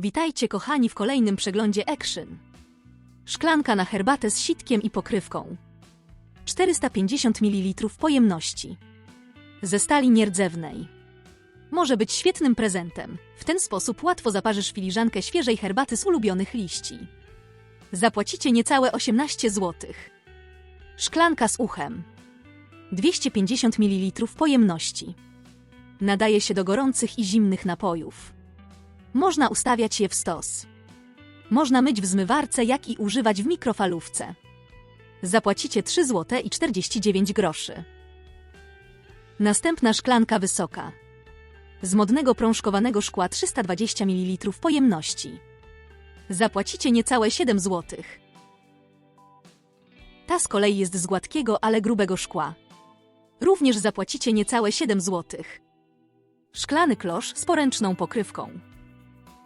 Witajcie kochani w kolejnym przeglądzie Action. Szklanka na herbatę z sitkiem i pokrywką. 450 ml pojemności. Ze stali nierdzewnej. Może być świetnym prezentem. W ten sposób łatwo zaparzysz filiżankę świeżej herbaty z ulubionych liści. Zapłacicie niecałe 18 zł. Szklanka z uchem. 250 ml pojemności. Nadaje się do gorących i zimnych napojów. Można ustawiać je w stos. Można myć w zmywarce, jak i używać w mikrofalówce. Zapłacicie 3 zł i 49 groszy. Następna szklanka wysoka. Z modnego prążkowanego szkła 320 ml pojemności. Zapłacicie niecałe 7 zł. Ta z kolei jest z gładkiego, ale grubego szkła. Również zapłacicie niecałe 7 zł. Szklany klosz z poręczną pokrywką.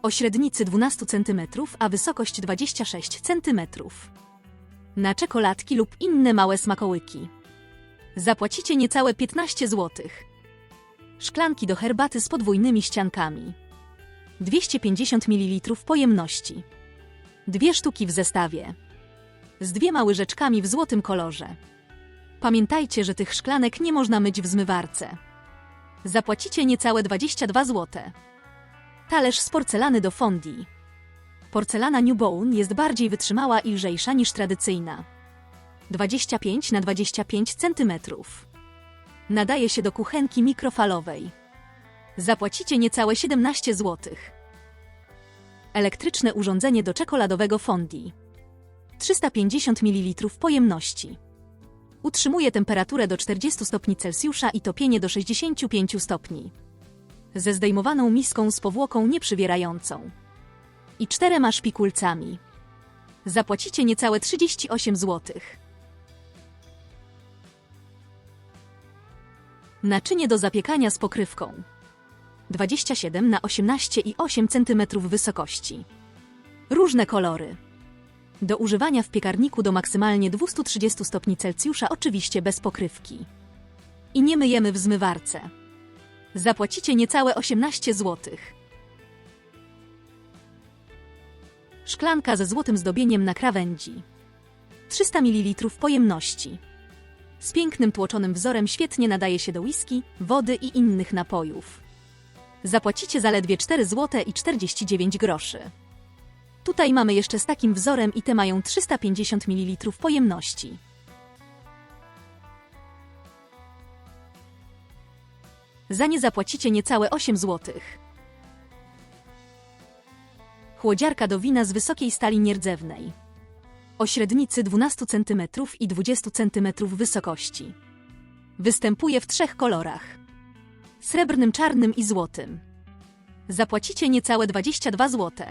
O średnicy 12 cm, a wysokość 26 cm. Na czekoladki lub inne małe smakołyki. Zapłacicie niecałe 15 zł. Szklanki do herbaty z podwójnymi ściankami. 250 ml pojemności. Dwie sztuki w zestawie. Z dwiema łyżeczkami w złotym kolorze. Pamiętajcie, że tych szklanek nie można myć w zmywarce. Zapłacicie niecałe 22 zł. Talerz z porcelany do fondii. Porcelana New Bone jest bardziej wytrzymała i lżejsza niż tradycyjna. 25 na 25 cm. Nadaje się do kuchenki mikrofalowej. Zapłacicie niecałe 17 zł. Elektryczne urządzenie do czekoladowego fondii. 350 ml pojemności. Utrzymuje temperaturę do 40 stopni Celsjusza i topienie do 65 stopni. Ze zdejmowaną miską z powłoką nieprzywierającą. I czterema szpikulcami. Zapłacicie niecałe 38 zł. Naczynie do zapiekania z pokrywką. 27 na 18 i 8 cm wysokości. Różne kolory. Do używania w piekarniku do maksymalnie 230 stopni Celsjusza, oczywiście bez pokrywki. I nie myjemy w zmywarce. Zapłacicie niecałe 18 zł. Szklanka ze złotym zdobieniem na krawędzi. 300 ml pojemności. Z pięknym tłoczonym wzorem świetnie nadaje się do whisky, wody i innych napojów. Zapłacicie zaledwie 4 zł i 49 groszy. Tutaj mamy jeszcze z takim wzorem i te mają 350 ml pojemności. Za nie zapłacicie niecałe 8 zł. Chłodziarka do wina z wysokiej stali nierdzewnej. O średnicy 12 cm i 20 cm wysokości. Występuje w trzech kolorach. Srebrnym, czarnym i złotym. Zapłacicie niecałe 22 zł.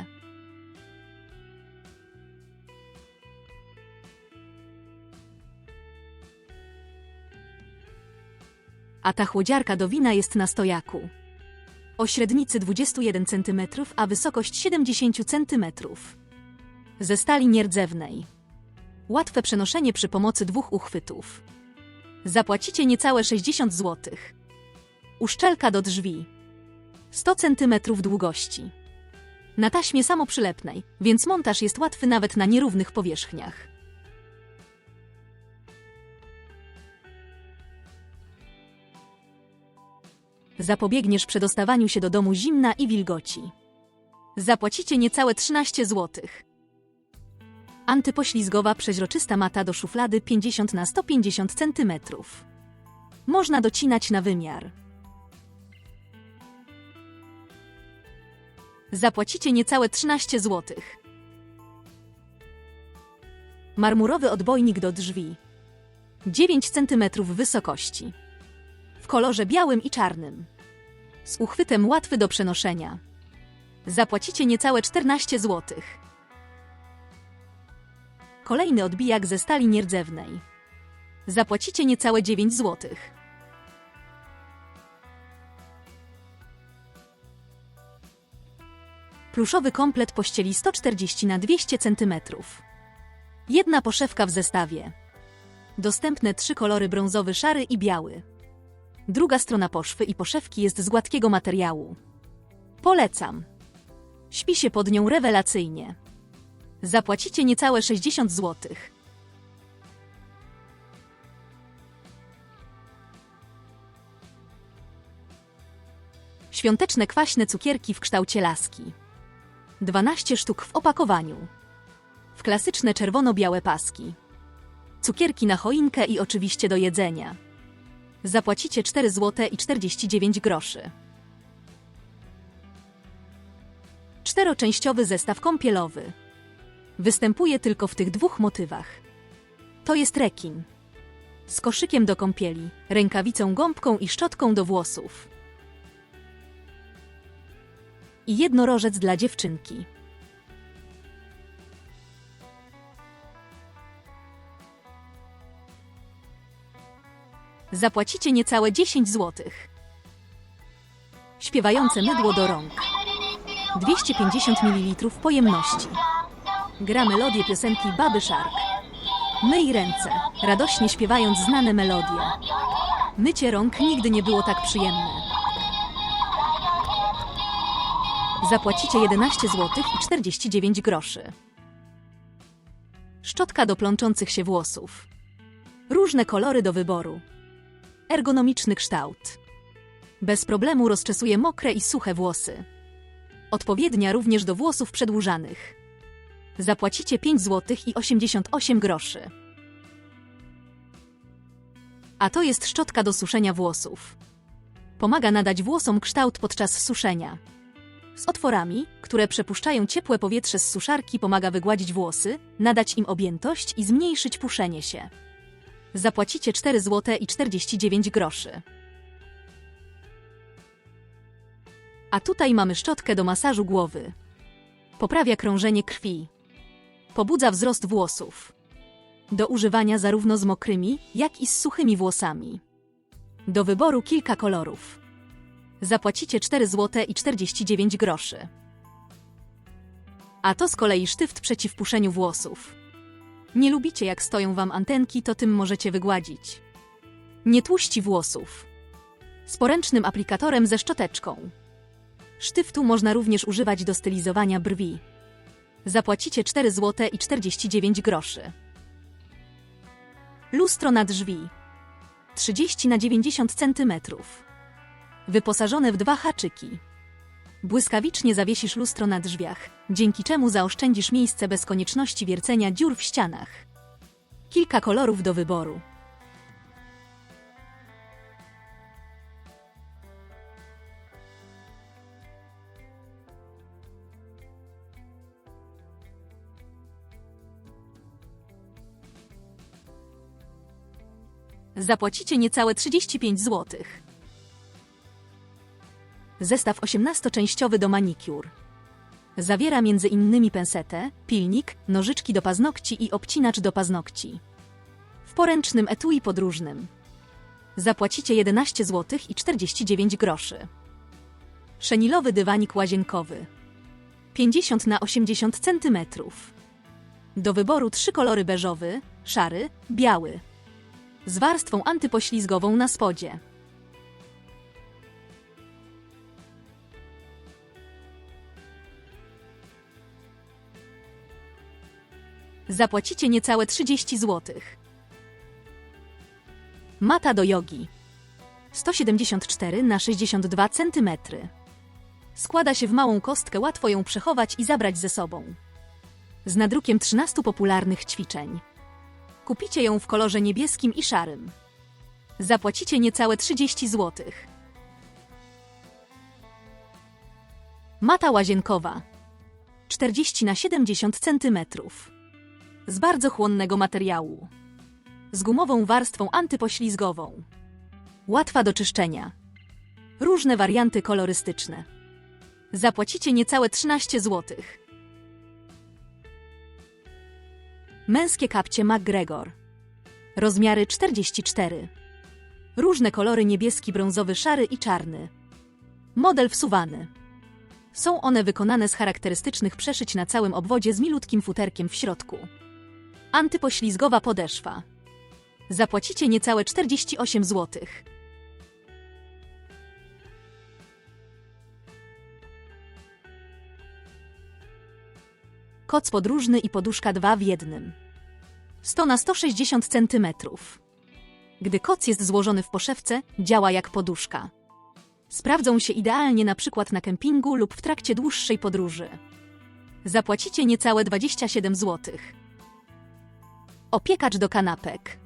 A ta chłodziarka do wina jest na stojaku. O średnicy 21 cm, a wysokość 70 cm. Ze stali nierdzewnej. Łatwe przenoszenie przy pomocy dwóch uchwytów. Zapłacicie niecałe 60 zł. Uszczelka do drzwi. 100 cm długości. Na taśmie samoprzylepnej, więc montaż jest łatwy nawet na nierównych powierzchniach. Zapobiegniesz przedostawaniu się do domu zimna i wilgoci. Zapłacicie niecałe 13 zł. Antypoślizgowa przeźroczysta mata do szuflady 50 na 150 cm. Można docinać na wymiar. Zapłacicie niecałe 13 zł. Marmurowy odbojnik do drzwi. 9 cm wysokości w kolorze białym i czarnym. Z uchwytem łatwy do przenoszenia. Zapłacicie niecałe 14 zł. Kolejny odbijak ze stali nierdzewnej. Zapłacicie niecałe 9 zł. Pluszowy komplet pościeli 140 na 200 cm. Jedna poszewka w zestawie. Dostępne trzy kolory brązowy, szary i biały. Druga strona poszwy i poszewki jest z gładkiego materiału. Polecam. Śpi się pod nią rewelacyjnie. Zapłacicie niecałe 60 zł. Świąteczne kwaśne cukierki w kształcie laski. 12 sztuk w opakowaniu. W klasyczne czerwono-białe paski. Cukierki na choinkę i oczywiście do jedzenia. Zapłacicie 4 zł i 49 groszy. Czteroczęściowy zestaw kąpielowy. Występuje tylko w tych dwóch motywach. To jest rekin. Z koszykiem do kąpieli, rękawicą gąbką i szczotką do włosów. I jednorożec dla dziewczynki. Zapłacicie niecałe 10 zł. Śpiewające mydło do rąk. 250 ml pojemności. Gra melodię piosenki Baby Shark. Myj ręce, radośnie śpiewając znane melodie. Mycie rąk nigdy nie było tak przyjemne. Zapłacicie 11 zł i 49 groszy. Szczotka do plączących się włosów. Różne kolory do wyboru. Ergonomiczny kształt. Bez problemu rozczesuje mokre i suche włosy. Odpowiednia również do włosów przedłużanych. Zapłacicie 5 zł i 88 groszy. A to jest szczotka do suszenia włosów. Pomaga nadać włosom kształt podczas suszenia. Z otworami, które przepuszczają ciepłe powietrze z suszarki, pomaga wygładzić włosy, nadać im objętość i zmniejszyć puszenie się. Zapłacicie 4 zł i 49 groszy. A tutaj mamy szczotkę do masażu głowy. Poprawia krążenie krwi. Pobudza wzrost włosów. Do używania zarówno z mokrymi, jak i z suchymi włosami. Do wyboru kilka kolorów. Zapłacicie 4 zł i 49 groszy. A to z kolei sztyft przeciw puszeniu włosów. Nie lubicie jak stoją wam antenki, to tym możecie wygładzić. Nie tłuści włosów. Z poręcznym aplikatorem ze szczoteczką. Sztyftu można również używać do stylizowania brwi. Zapłacicie 4 zł i 49 groszy. Lustro na drzwi. 30 na 90 cm. Wyposażone w dwa haczyki. Błyskawicznie zawiesisz lustro na drzwiach, dzięki czemu zaoszczędzisz miejsce bez konieczności wiercenia dziur w ścianach. Kilka kolorów do wyboru. Zapłacicie niecałe 35 zł. Zestaw 18-częściowy do manicure. Zawiera m.in. pensetę, pilnik, nożyczki do paznokci i obcinacz do paznokci. W poręcznym etui podróżnym. Zapłacicie 11 zł i 49 groszy. Szenilowy dywanik łazienkowy. 50 na 80 cm. Do wyboru trzy kolory beżowy, szary, biały. Z warstwą antypoślizgową na spodzie. Zapłacicie niecałe 30 zł. Mata do jogi. 174 na 62 cm. Składa się w małą kostkę, łatwo ją przechować i zabrać ze sobą. Z nadrukiem 13 popularnych ćwiczeń. Kupicie ją w kolorze niebieskim i szarym. Zapłacicie niecałe 30 zł. Mata łazienkowa. 40 na 70 cm. Z bardzo chłonnego materiału. Z gumową warstwą antypoślizgową. Łatwa do czyszczenia. Różne warianty kolorystyczne. Zapłacicie niecałe 13 zł. Męskie kapcie McGregor. Rozmiary 44. Różne kolory niebieski, brązowy, szary i czarny. Model wsuwany. Są one wykonane z charakterystycznych przeszyć na całym obwodzie z milutkim futerkiem w środku. Antypoślizgowa podeszwa. Zapłacicie niecałe 48 zł. Koc podróżny i poduszka dwa w jednym. 100 na 160 cm. Gdy koc jest złożony w poszewce, działa jak poduszka. Sprawdzą się idealnie na przykład na kempingu lub w trakcie dłuższej podróży. Zapłacicie niecałe 27 zł. Opiekacz do kanapek.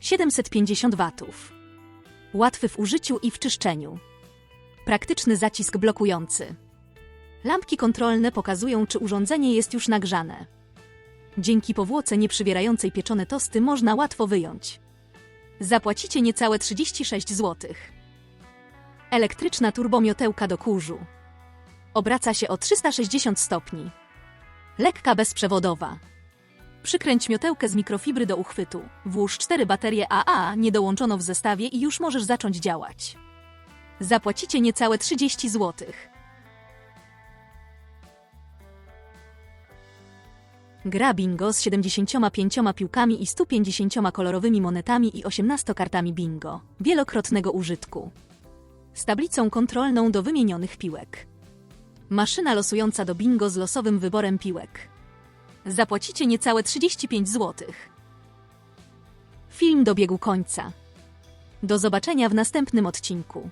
750 watów. Łatwy w użyciu i w czyszczeniu. Praktyczny zacisk blokujący. Lampki kontrolne pokazują, czy urządzenie jest już nagrzane. Dzięki powłoce nieprzywierającej pieczone tosty można łatwo wyjąć. Zapłacicie niecałe 36 zł. Elektryczna turbomiotełka do kurzu. Obraca się o 360 stopni. Lekka bezprzewodowa. Przykręć miotełkę z mikrofibry do uchwytu. Włóż cztery baterie AA, nie dołączono w zestawie i już możesz zacząć działać. Zapłacicie niecałe 30 zł. Gra bingo z 75 piłkami i 150 kolorowymi monetami i 18 kartami bingo. Wielokrotnego użytku. Z tablicą kontrolną do wymienionych piłek. Maszyna losująca do bingo z losowym wyborem piłek. Zapłacicie niecałe 35 zł. Film dobiegł końca. Do zobaczenia w następnym odcinku.